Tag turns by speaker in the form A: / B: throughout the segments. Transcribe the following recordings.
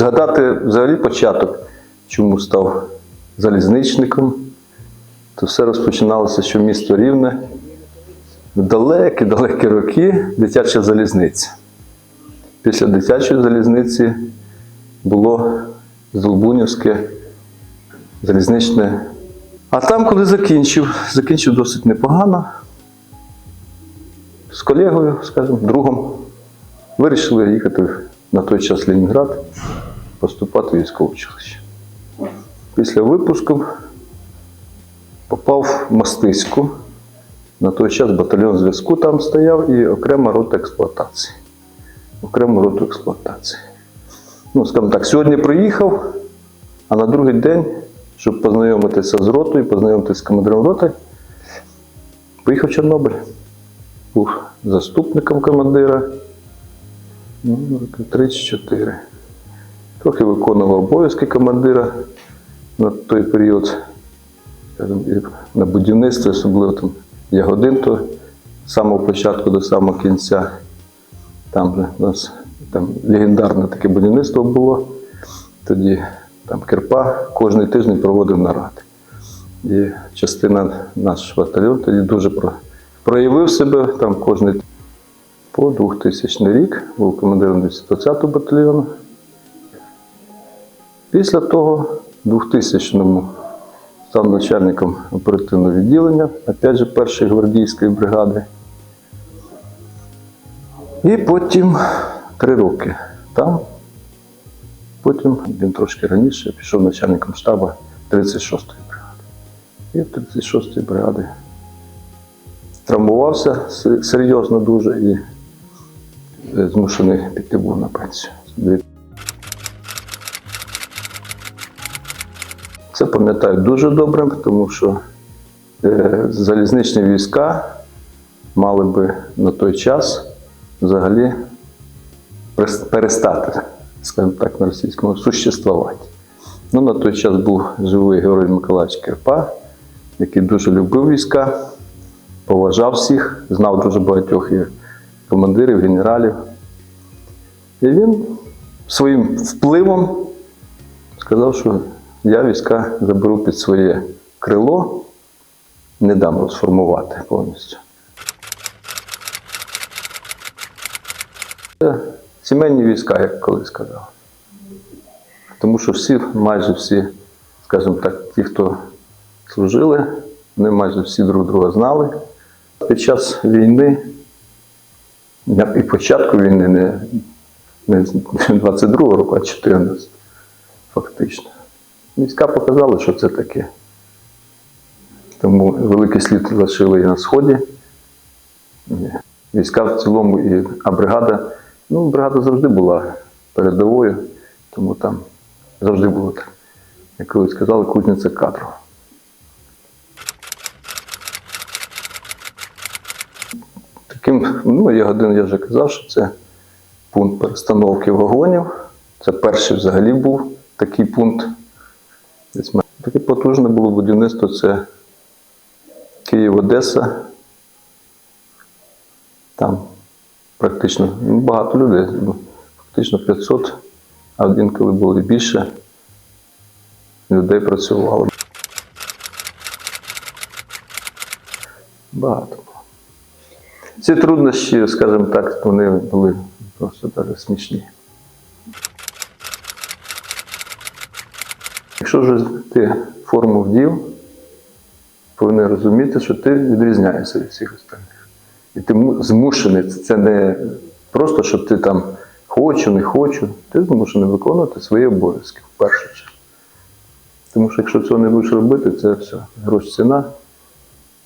A: згадати взагалі початок, чому став залізничником, то все розпочиналося, що місто Рівне далекі-далекі роки дитяча залізниця. Після дитячої залізниці було Здолбунівське залізничне. А там, коли закінчив, закінчив досить непогано. З колегою, скажімо, другом, вирішили їхати на той час в Ленінград, поступати в військове училище. Після випуску попав в Мастиську. На той час батальйон зв'язку там стояв і окрема рота експлуатації. Окрему роту експлуатації. Ну, скажімо так, сьогодні приїхав, а на другий день, щоб познайомитися з ротою, познайомитися з командиром роти, поїхав в Чорнобиль. Був заступником командира. Ну, 34. Трохи виконував обов'язки командира на той період, на будівництві, особливо там Ягодин, то з самого початку до самого кінця. Там у нас там легендарне таке будівництво було. Тоді там Кирпа кожен тиждень проводив наради. І частина наш батальйон тоді дуже про- проявив себе там кожний по 2000 рік, був командиром 220-го батальйону. Після того, в 2000-му, став начальником оперативного відділення, опять же, першої гвардійської бригади. І потім три роки там. Потім він трошки раніше пішов начальником штабу 36-ї бригади. І в 36-ї бригади травмувався серйозно дуже і е, змушений піти був на пенсію. Це пам'ятаю дуже добре, тому що е, залізничні війська мали би на той час взагалі перестати, скажімо так, на російському существувати. Ну, на той час був живий Георгій Миколаївич Кирпа, який дуже любив війська, поважав всіх, знав дуже багатьох і командирів, генералів. І він своїм впливом сказав, що я війська заберу під своє крило, не дам розформувати повністю. Це сімейні війська, як колись сказав. Тому що всі, майже всі, скажімо так, ті, хто служили, вони майже всі друг друга знали. Під час війни, і початку війни, не, не з 22-го року, а 14 фактично. Війська показали, що це таке. Тому великий слід лишили і на Сході. Війська в цілому, і, а бригада, ну, бригада завжди була передовою, тому там завжди було так. Як колись сказали, кузниця кадрів. Таким, ну, я один я вже казав, що це пункт перестановки вагонів. Це перший взагалі був такий пункт. Таке потужне було будівництво це Київ-Одеса. Там практично багато людей, фактично 500, а інколи було і більше людей працювало. Багато. Ці труднощі, скажімо так, вони були просто навіть смішні. Якщо ж ти форму вдів, повинен розуміти, що ти відрізняєшся від всіх остальних. І ти змушений, це не просто, що ти там хочу, не хочу, ти змушений виконувати свої обов'язки в першу чергу. Тому що якщо цього не будеш робити, це все, грош ціна.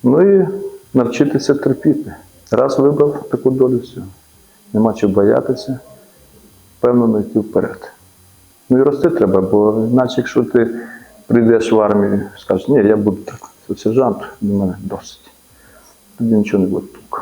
A: Ну і навчитися терпіти. Раз вибрав таку долю, все. Нема чого боятися, впевнено йти вперед. Ну і рости треба, бо іначе, якщо ти прийдеш в армію скажеш, ні, я буду так, сержант, до мене досить. Тоді нічого не буде толку.